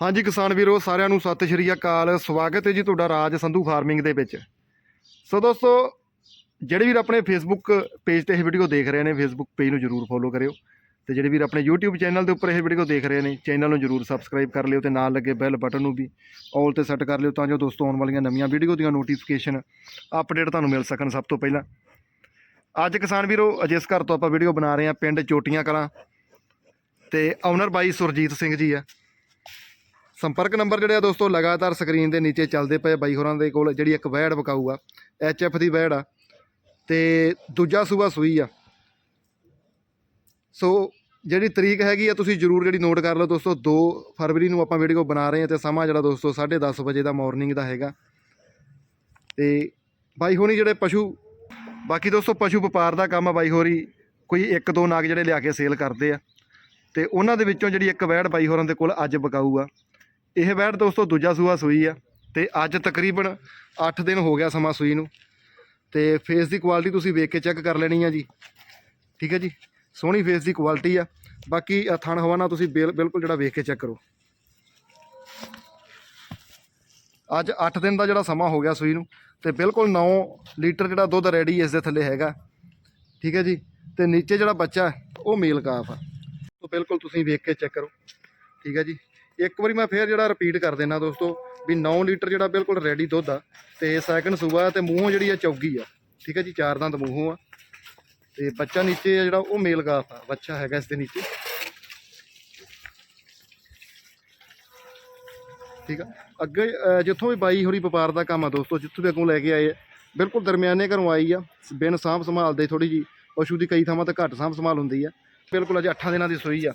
ਹਾਂਜੀ ਕਿਸਾਨ ਵੀਰੋ, ਸਾਰਿਆਂ ਨੂੰ ਸਤਿ ਸ਼੍ਰੀ ਅਕਾਲ। ਸਵਾਗਤ ਹੈ ਜੀ ਤੁਹਾਡਾ ਰਾਜ ਸੰਧੂ ਫਾਰਮਿੰਗ ਦੇ ਵਿੱਚ। ਸੋ ਦੋਸਤੋ, ਜਿਹੜੇ ਵੀਰ ਆਪਣੇ ਫੇਸਬੁੱਕ ਪੇਜ ਤੇ ਇਹ ਵੀਡੀਓ ਦੇਖ ਰਹੇ ਨੇ ਫੇਸਬੁੱਕ ਪੇਜ ਨੂੰ ਜਰੂਰ ਫੋਲੋ ਕਰਿਓ। ਤੇ ਜਿਹੜੇ ਵੀਰ ਆਪਣੇ YouTube ਚੈਨਲ ਦੇ ਉੱਪਰ ਇਹ ਵੀਡੀਓ ਦੇਖ ਰਹੇ ਨੇ ਚੈਨਲ ਨੂੰ ਜਰੂਰ ਸਬਸਕ੍ਰਾਈਬ ਕਰ ਲਿਓ ਤੇ ਨਾਲ ਲੱਗੇ ਬੈਲ ਬਟਨ ਨੂੰ ਵੀ ਆਲ ਤੇ ਸੈੱਟ ਕਰ ਲਿਓ ਤਾਂ ਜੋ ਦੋਸਤੋ ਆਉਣ ਵਾਲੀਆਂ ਨਵੀਆਂ ਵੀਡੀਓ ਦੀਆਂ ਨੋਟੀਫਿਕੇਸ਼ਨ ਅਪਡੇਟ ਤੁਹਾਨੂੰ ਮਿਲ ਸਕਣ ਸਭ ਤੋਂ ਪਹਿਲਾਂ। ਅੱਜ ਕਿਸਾਨ ਵੀਰੋ ਜਿਸ ਘਰ ਤੋਂ ਆਪਾਂ ਵੀਡੀਓ ਬਣਾ ਰਹੇ ਹਾਂ ਪਿੰਡ ਚੋਟੀਆਂ ਕਲਾਂ। ਤੇ ਓਨਰ ਬਾਈ ਸੁਰਜੀਤ ਸਿੰਘ ਜੀ ਆ। ਸੰਪਰਕ ਨੰਬਰ ਜਿਹੜੇ ਆ ਦੋਸਤੋ ਲਗਾਤਾਰ ਸਕਰੀਨ ਦੇ ਨੀਚੇ ਚੱਲਦੇ ਪਏ ਬਾਈ ਹੋਰਾਂ ਦੇ ਕੋਲ, ਜਿਹੜੀ ਇੱਕ ਵੈੜ ਵਿਕਾਊ ਆ ਐਫ ਦੀ ਵੈੜ ਆ। ਤੇ ਦੂਜਾ ਸੂਬਾ ਸੂਈ ਆ। ਸੋ ਜਿਹੜੀ ਤਰੀਕ ਹੈਗੀ ਆ, ਤੁਸੀਂ ਜਰੂਰ ਜਿਹੜੀ ਨੋਟ ਕਰ ਲਓ ਦੋਸਤੋ 2 ਫਰਵਰੀ ਨੂੰ ਆਪਾਂ ਵੀਡੀਓ ਬਣਾ ਰਹੇ ਹਾਂ ਤੇ ਸਮਾਂ ਜਿਹੜਾ ਦੋਸਤੋ 10:30 ਵਜੇ ਦਾ ਮਾਰਨਿੰਗ ਦਾ ਹੈਗਾ। ਤੇ ਬਾਈ ਹੋਣੀ ਜਿਹੜੇ ਪਸ਼ੂ, ਬਾਕੀ ਦੋਸਤੋ ਪਸ਼ੂ ਵਪਾਰ ਦਾ ਕੰਮ ਆ ਬਾਈ ਹੋਰੀ, ਕੋਈ ਇੱਕ ਦੋ ਨਾਗ ਜਿਹੜੇ ਲਿਆ ਕੇ ਸੇਲ ਕਰਦੇ ਆ। ਤੇ ਉਹਨਾਂ ਦੇ ਵਿੱਚੋਂ ਜਿਹੜੀ ਇੱਕ ਵੈੜ ਬਾਈ ਹੋਰਾਂ ਦੇ ਕੋਲ ਅੱਜ ਵਿਕਾਊ ਆ ਇਹ ਵੈੜ ਦੋਸਤੋ ਦੂਜਾ ਸੂਆ ਸੂਈ ਆ ਤੇ ਅੱਜ ਤਕਰੀਬਨ 8 ਦਿਨ ਹੋ ਗਿਆ ਸਮਾਂ ਸੂਈ ਨੂੰ। ਤੇ ਫੇਸ ਦੀ ਕੁਆਲਿਟੀ ਤੁਸੀਂ ਵੇਖ ਕੇ ਚੈੱਕ ਕਰ ਲੈਣੀ ਆ ਜੀ। ਠੀਕ ਹੈ ਜੀ? ਸੋਹਣੀ ਫੇਸ ਦੀ ਕੁਆਲਿਟੀ ਆ। ਬਾਕੀ ਅ, ਥਣ ਹਵਾਨਾ ਤੁਸੀਂ ਬਿਲ- ਬਿਲਕੁਲ ਜਿਹੜਾ ਵੇਖ ਕੇ ਚੈੱਕ ਕਰੋ। ਅੱਜ 8 ਦਿਨ ਦਾ ਜਿਹੜਾ ਸਮਾਂ ਹੋ ਗਿਆ ਸੂਈ ਨੂੰ ਤੇ ਬਿਲਕੁਲ 9 ਲੀਟਰ ਜਿਹੜਾ ਦੁੱਧ ਰੈਡੀ ਇਸ ਦੇ ਥੱਲੇ ਹੈਗਾ। ਠੀਕ ਹੈ ਜੀ? ਤੇ ਨੀਚੇ ਜਿਹੜਾ ਬੱਚਾ ਉਹ ਮੇਲ ਕਾਫ ਆ। ਤੋਂ ਬਿਲਕੁਲ ਤੁਸੀਂ ਵੇਖ ਕੇ ਚੈੱਕ ਕਰੋ। ਠੀਕ ਹੈ ਜੀ? ਇੱਕ ਵਾਰੀ ਮੈਂ ਫੇਰ ਜਿਹੜਾ ਰਿਪੀਟ ਕਰ ਦੇਣਾ ਦੋਸਤੋ, ਵੀ 9 ਲੀਟਰ ਜਿਹੜਾ ਬਿਲਕੁਲ ਰੈਡੀ ਦੁੱਧ ਆ, ਤੇ ਸੈਕਿੰਡ ਸੂਆ ਤੇ ਮੂੰਹੋਂ ਜਿਹੜੀ ਆ ਚੌਗੀ ਆ। ਠੀਕ ਹੈ ਜੀ, ਚਾਰ ਦੰਦ ਮੂੰਹੋਂ ਆ। ਤੇ ਬੱਚਾ ਨੀਚੇ ਆ ਜਿਹੜਾ, ਉਹ ਮੇਲ ਗਾਫ ਆ। ਬੱਚਾ ਹੈਗਾ ਇਸ ਦੇ ਨੀਚੇ। ਠੀਕ ਆ? ਅੱਗੇ ਜਿੱਥੋਂ ਵੀ ਬਾਈ ਹੋਰੀ ਵਪਾਰ ਦਾ ਕੰਮ ਆ ਦੋਸਤੋ, ਜਿੱਥੋਂ ਵੀ ਅੱਗੋਂ ਲੈ ਕੇ ਆਏ ਆ, ਬਿਲਕੁਲ ਦਰਮਿਆਨੇ ਘਰੋਂ ਆਈ ਆ। ਬਿਨ ਸਾਂਭ ਸੰਭਾਲਦੇ ਥੋੜੀ ਜੀ ਪਸ਼ੂ ਦੀ ਕਈ ਥਾਵਾਂ ਤੇ ਘੱਟ ਸਾਂਭ ਸੰਭਾਲ ਹੁੰਦੀ ਆ। ਬਿਲਕੁਲ ਅਜੇ 8 ਦਿਨਾਂ ਦੀ ਸੂਈ ਆ।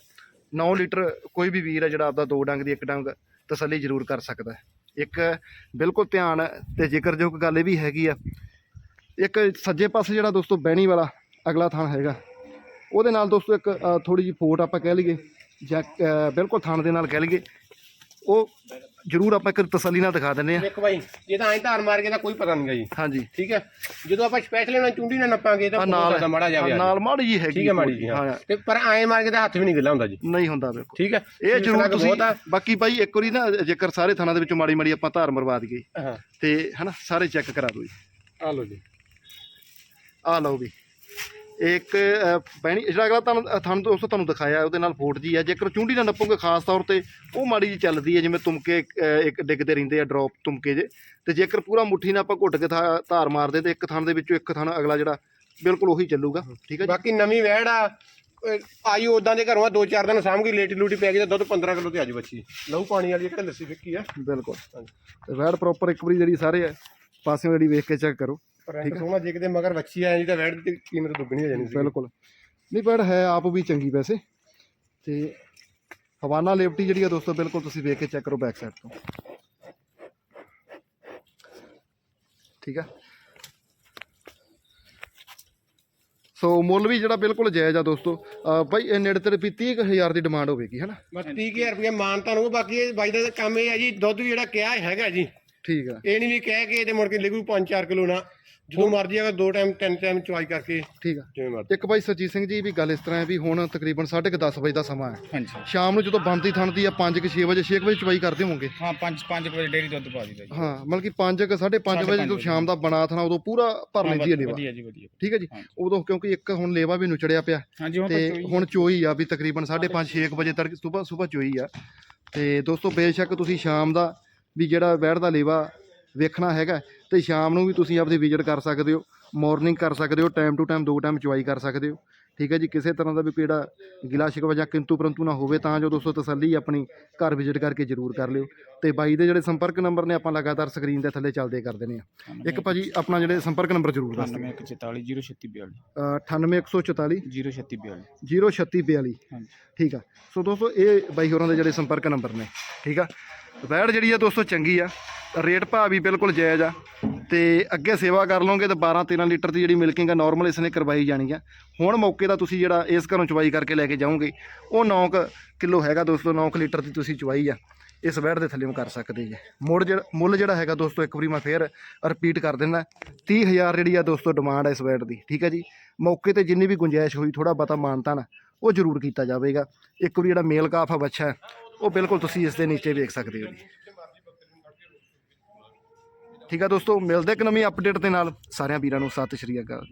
9 ਲੀਟਰ ਕੋਈ ਵੀ ਵੀਰ ਹੈ ਜਿਹੜਾ ਆਪਦਾ ਦੋ ਡੰਗ ਦੀ ਇੱਕ ਡੰਗ ਤਸੱਲੀ ਜ਼ਰੂਰ ਕਰ ਸਕਦਾ ਇੱਕ ਬਿਲਕੁਲ ਧਿਆਨ ਤੇ ਜ਼ਿਕਰਯੋਗ ਗੱਲ ਇਹ ਵੀ ਹੈਗੀ ਆ। ਇੱਕ ਸੱਜੇ ਪਾਸੇ ਜਿਹੜਾ ਦੋਸਤੋ ਬਹਿਣੀ ਵਾਲਾ ਅਗਲਾ ਥਣ ਹੈਗਾ, ਉਹਦੇ ਨਾਲ ਦੋਸਤੋ ਇੱਕ ਥੋੜੀ ਜਿਹੀ ਫੋਟ ਆਪਾਂ ਕਹਿ ਲਈਏ ਜਾਂ ਬਿਲਕੁਲ ਥਾਂ ਦੇ ਨਾਲ ਕਹਿ ਲਈਏ। ਉਹ ਜ਼ਰੂਰ ਆਪਾਂ ਇੱਕ ਤਸੱਲੀ ਨਾਲ ਦਿਖਾ ਦਿੰਨੇ ਆ ਵੇਖੋ ਭਾਈ ਜੇ ਤਾਂ ਐਂ ਧਾਰ ਮਾਰ ਕੇ ਤਾਂ ਕੋਈ ਪਤਾ ਨਹੀਂਗਾ ਜੀ। ਹਾਂਜੀ। ਠੀਕ ਹੈ? ਜਦੋਂ ਆਪਾਂ ਸਪੈਸ਼ਲ ਇਹਨਾਂ ਚੁੰਡੀ ਨਾਲ ਨੱਪਾਂਗੇ ਤਾਂ ਨਾਲ ਨਾਲ ਮਾੜਾ ਜਾਵੇ ਨਾਲ ਮਾੜੀ ਜੀ ਹੈਗੀ ਠੀਕ ਹੈ ਮਾੜੀ ਜੀ ਹਾਂ। ਤੇ ਪਰ ਐਂ ਮਾਰ ਕੇ ਤਾਂ ਹੱਥ ਵੀ ਨਹੀਂ ਗਿੱਲਾ ਹੁੰਦਾ ਜੀ। ਨਹੀਂ ਹੁੰਦਾ ਬਿਲਕੁਲ। ਠੀਕ ਹੈ? ਇਹ ਜ਼ਰੂਰ ਬਹੁਤ ਤੁਸੀਂ। ਬਾਕੀ ਬਾਈ ਇੱਕ ਵਾਰੀ ਨਾ ਜੇਕਰ ਸਾਰੇ ਥਾਣਾ ਦੇ ਵਿੱਚੋਂ ਮਾੜੀ ਮਾੜੀ ਆਪਾਂ ਧਾਰ ਮਰਵਾ ਦਈਏ ਹਾਂ। ਤੇ ਹਨਾ ਸਾਰੇ ਚੈੱਕ ਕਰਾ ਦਿਓ ਜੀ। ਆ ਲਓ ਜੀ। ਆ ਲਓ ਵੀ। ਇੱਕ ਬਹਿਣੀ ਜਿਹੜਾ ਅਗਲਾ ਤੁਹਾਨੂੰ ਤੁਹਾਨੂੰ ਦੋਸਤੋ ਤੁਹਾਨੂੰ ਦਿਖਾਇਆ ਉਹਦੇ ਨਾਲ ਫੋਟ ਜੀ ਆ। ਜੇਕਰ ਚੁੰਡੀ ਨਾਲ ਨੱਪੋਗੇ ਖਾਸ ਤੌਰ ਤੇ ਉਹ ਮਾੜੀ ਜੀ ਚੱਲਦੀ ਹੈ ਜਿਵੇਂ ਤੁਮਕੇ ਇੱਕ ਡਿੱਗਦੇ ਰਹਿੰਦੇ ਆ ਡ੍ਰੌਪ ਤੁਮਕੇ ਜੇ। ਤੇ ਜੇਕਰ ਪੂਰਾ ਮੁੱਠੀ ਨਾਲ ਆਪਾਂ ਘੁੱਟ ਕੇ ਧਾਰ ਮਾਰਦੇ ਤੇ ਇੱਕ ਥਣ ਦੇ ਵਿੱਚੋਂ ਇੱਕ ਥਣ ਅਗਲਾ ਜਿਹੜਾ ਬਿਲਕੁਲ ਉਹੀ ਚੱਲੂਗਾ। ਠੀਕ ਹੈ ਜੀ? ਬਾਕੀ ਨਵੀਂ ਵੈੜ ਆ ਆਈ ਉਦਾਂ ਦੇ ਘਰੋਂ ਆ ਦੋ ਚਾਰ ਦਿਨ ਸਾਂਭ ਕੇ ਲੇਟੀ ਲੂਟੀ ਪੈ ਗਈ ਤਾਂ ਦੁੱਧ 15 ਕਿਲੋ ਤੇ ਅੱਜ ਬੱਚੀ। ਲਹੂ ਪਾਣੀ ਵਾਲੀ ਕਿਹੜਾ ਲੱਸੀ ਫਿੱਕੀ ਆ। ਬਿਲਕੁਲ। ਤੇ ਵੈੜ ਪ੍ਰੋਪਰ ਇੱਕ ਵਾਰੀ ਜਿਹੜੀ ਸਾਰੇ ਆ ਪਾਸਿਓਂ ਜਿਹੜੀ ਵੇਖ ਕੇ ਚੈੱਕ ਕਰੋ। ਐਂ ਸੋਹਣਾ ਜੇ ਕਿਤੇ ਮਗਰ ਬੱਚੀ ਆ ਜੀ ਤਾਂ ਦੀ ਕੀਮਤ ਦੁੱਗਣੀ ਹੋ ਜਾਣੀ ਸੀ ਬਿਲਕੁਲ। ਨਹੀਂ ਪਰ ਹੈ ਆਪ ਵੀ ਚੰਗੀ ਵੈਸੇ। ਤੇ ਹਵਾਨਾ ਲਿਬਰਟੀ ਜਿਹੜੀ ਆ ਦੋਸਤੋ ਬਿਲਕੁਲ ਤੁਸੀਂ ਵੇਖ ਕੇ ਚੈੱਕ ਕਰੋ ਬੈਕ ਸਾਈਡ ਤੋਂ। ਠੀਕ ਆ। ਸੋ ਮੁੱਲ ਵੀ ਜਿਹੜਾ ਬਿਲਕੁਲ ਜਾਇਜ਼ ਆ ਦੋਸਤੋ ਬਾਈ ਇਹ ਨੇੜੇ ਤੇੜੇ ਵੀ 30000 ਦੀ ਡਿਮਾਂਡ ਹੋਵੇਗੀ ਹਨਾ ਬਸ 30000 ਰੁਪਏ ਮਾਨਤਾ ਨੂੰ ਬਾਕੀ ਇਹ ਬਾਈ ਦਾ ਤਾਂ ਕੰਮ ਇਹ ਹੈ ਜੀ ਦੁੱਧ ਵੀ ਜਿਹੜਾ ਕਿਹਾ ਹੈਗਾ ਜੀ। ਠੀਕ ਆ। ਇਹ ਨਹੀਂ ਵੀ ਕਹਿ ਕੇ ਤੇ ਮੁੜ ਕੇ ਲਿਖੂ 5-4 ਕਿਲੋ ਨਾ। ਜਦੋਂ ਮਰਜ਼ੀ ਅਗਰ ਦੋ ਟਾਈਮ ਤਿੰਨ ਟਾਈਮ ਚਵਾਈ ਕਰਕੇ ਠੀਕ ਆ। ਜਿਵੇਂ ਮਰਜ਼ੀ। ਇੱਕ ਬਾਈ ਸਰਜੀਤ ਸਿੰਘ ਜੀ ਵੀ ਗੱਲ ਇਸ ਤਰ੍ਹਾਂ ਹੈ ਵੀ ਹੁਣ ਤਕਰੀਬਨ 10:30 ਵਜੇ ਦਾ ਸਮਾਂ ਹੈ। ਹਾਂਜੀ। ਸ਼ਾਮ ਨੂੰ ਜਦੋਂ ਬੰਦੀ ਥਣਦੀ ਆ 5 ਕਿ 6 ਵਜੇ 6 ਵਜੇ ਚਵਾਈ ਕਰਦੇ ਹੋਵੋਗੇ? ਹਾਂ 5 5 ਵਜੇ ਡੇਰੀ ਦੁੱਧ ਪਾ ਦਈਦਾ ਜੀ। ਹਾਂ ਮਤਲਬ ਕਿ 5 ਕਿ 5:30 ਵਜੇ ਜਦੋਂ ਸ਼ਾਮ ਦਾ ਬਣਾ ਥਣਾ ਉਦੋਂ ਪੂਰਾ ਭਰ ਲੈਂਦੀ ਹੈ ਲੇਵਾ। ਵਧੀਆ ਜੀ ਵਧੀਆ। ਠੀਕ ਹੈ ਜੀ। ਉਦੋਂ ਕਿਉਂਕਿ ਇੱਕ ਹੁਣ ਲੇਵਾ ਵੀ ਨੁਚੜਿਆ ਪਿਆ। ਤੇ ਹੁਣ ਚੋਈ ਆ ਵੀ ਤਕਰੀਬਨ 5:30 6 ਵਜੇ ਤੱਕ ਸਵੇਰ ਸਵੇਰ ਚੋਈ ਆ। ਤੇ ਦੋਸਤੋ ਬੇਸ਼ੱਕ ਤੁਸੀਂ ਸ਼ਾਮ ਦਾ ਵੀ ਜਿਹੜਾ ਵੈੜ ਦਾ ਲੇਵਾ ਵੇਖਣਾ ਹੈਗਾ ਤੇ ਸ਼ਾਮ ਨੂੰ ਵੀ ਤੁਸੀਂ ਆਪਦੀ ਵਿਜ਼ਿਟ ਕਰ ਸਕਦੇ ਹੋ ਮਾਰਨਿੰਗ ਕਰ ਸਕਦੇ ਹੋ ਟਾਈਮ ਟੂ ਟਾਈਮ ਦੋ ਟਾਈਮ ਚਵਾਈ ਕਰ ਸਕਦੇ ਹੋ। ਠੀਕ ਹੈ ਜੀ ਕਿਸੇ ਤਰ੍ਹਾਂ ਦਾ ਵੀ ਕੋਈ ਜਿਹੜਾ ਗਿਲਾ ਸ਼ਿਕਵਾ ਜਾਂ ਕਿੰਤੂ ਪਰੰਤੂ ਨਾ ਹੋਵੇ ਤਾਂ ਜੋ ਦੋਸਤੋ ਤਸੱਲੀ ਆਪਣੀ ਘਰ ਵਿਜ਼ਿਟ ਕਰਕੇ ਜ਼ਰੂਰ ਕਰ ਲਿਓ। ਤੇ ਬਾਈ ਦੇ ਜਿਹੜੇ ਸੰਪਰਕ ਨੰਬਰ ਨੇ ਆਪਾਂ ਲਗਾਤਾਰ ਸਕਰੀਨ ਦੇ ਥੱਲੇ ਚੱਲਦੇ ਕਰ ਦਿੰਦੇ ਆ। ਇੱਕ ਭਾਜੀ ਆਪਣਾ ਜਿਹੜੇ ਸੰਪਰਕ ਨੰਬਰ ਜ਼ਰੂਰ ਦੱਸ ਦਿਓ। 9144 98144 0642 03642 ਹਾਂਜੀ। ਠੀਕ ਆ। ਸੋ ਦੋਸਤੋ ਇਹ ਬਾਈ ਹੋਰਾਂ ਦੇ ਜਿਹੜੇ ਸੰਪਰਕ ਨੰਬਰ ਨੇ। ਠੀਕ ਆ। ਵੈੜ ਜਿਹੜੀ ਆ ਦੋਸਤੋ ਚੰਗੀ ਆ। ਰੇਟ ਭਾਅ ਵੀ ਬਿਲਕੁਲ ਜਾਇਜ਼ ਆ। ਤੇ ਅੱਗੇ ਸੇਵਾ ਕਰ ਲਓਗੇ ਤਾਂ 12 13 ਲੀਟਰ ਦੀ ਜਿਹੜੀ ਮਿਲਕਿੰਗ ਆ ਨਾਰਮਲ ਇਸ ਨੇ ਕਰਵਾਈ ਜਾਣੀ ਆ। ਹੁਣ ਮੌਕੇ ਦਾ ਤੁਸੀਂ ਜਿਹੜਾ ਇਸ ਘਰੋਂ ਚਵਾਈ ਕਰਕੇ ਲੈ ਕੇ ਜਾਓਗੇ, ਉਹ 9 ਕਿਲੋ ਹੈਗਾ ਦੋਸਤੋ 9 ਲੀਟਰ ਦੀ ਤੁਸੀਂ ਚਵਾਈ ਆ। ਇਸ ਵੈੜ ਦੇ ਥੱਲੇੋਂ ਕਰ ਸਕਦੇ ਜੇ। ਮੁੱਲ ਜਿਹੜਾ ਮੁੱਲ ਜਿਹੜਾ ਹੈਗਾ ਦੋਸਤੋ, ਇੱਕ ਵਾਰੀ ਮੈਂ ਫੇਰ ਰਿਪੀਟ ਕਰ ਦਿੰਦਾ। 30000 ਜਿਹੜੀ ਆ ਦੋਸਤੋ ਡਿਮਾਂਡ ਹੈ ਇਸ ਵੈੜ ਦੀ, ਠੀਕ ਹੈ ਜੀ? ਮੌਕੇ ਤੇ ਜਿੰਨੀ ਵੀ ਗੁੰਜਾਇਸ਼ ਹੋਈ ਥੋੜਾ ਬਹੁਤਾ ਮਾਨਤਾ ਨਾ ਉਹ ਜ਼ਰੂਰ ਕੀਤਾ ਜਾਵੇਗਾ। ਇੱਕ ਵਾਰੀ ਜਿਹੜਾ ਮੇਲ ਕਾਫ ਆ, ਬੱਚਾ ਉਹ ਬਿਲਕੁਲ ਤੁਸੀਂ ਇਸ ਦੇ ਨੀਚੇ ਵੇਖ ਸਕਦੇ ਹੋ ਜੀ। ਠੀਕ ਆ ਦੋਸਤੋ, ਮਿਲਦੇ ਇੱਕ ਨਵੀਂ ਅਪਡੇਟ ਦੇ ਨਾਲ। ਸਾਰਿਆਂ ਵੀਰਾਂ ਨੂੰ ਸਤਿ ਸ਼੍ਰੀ ਅਕਾਲ।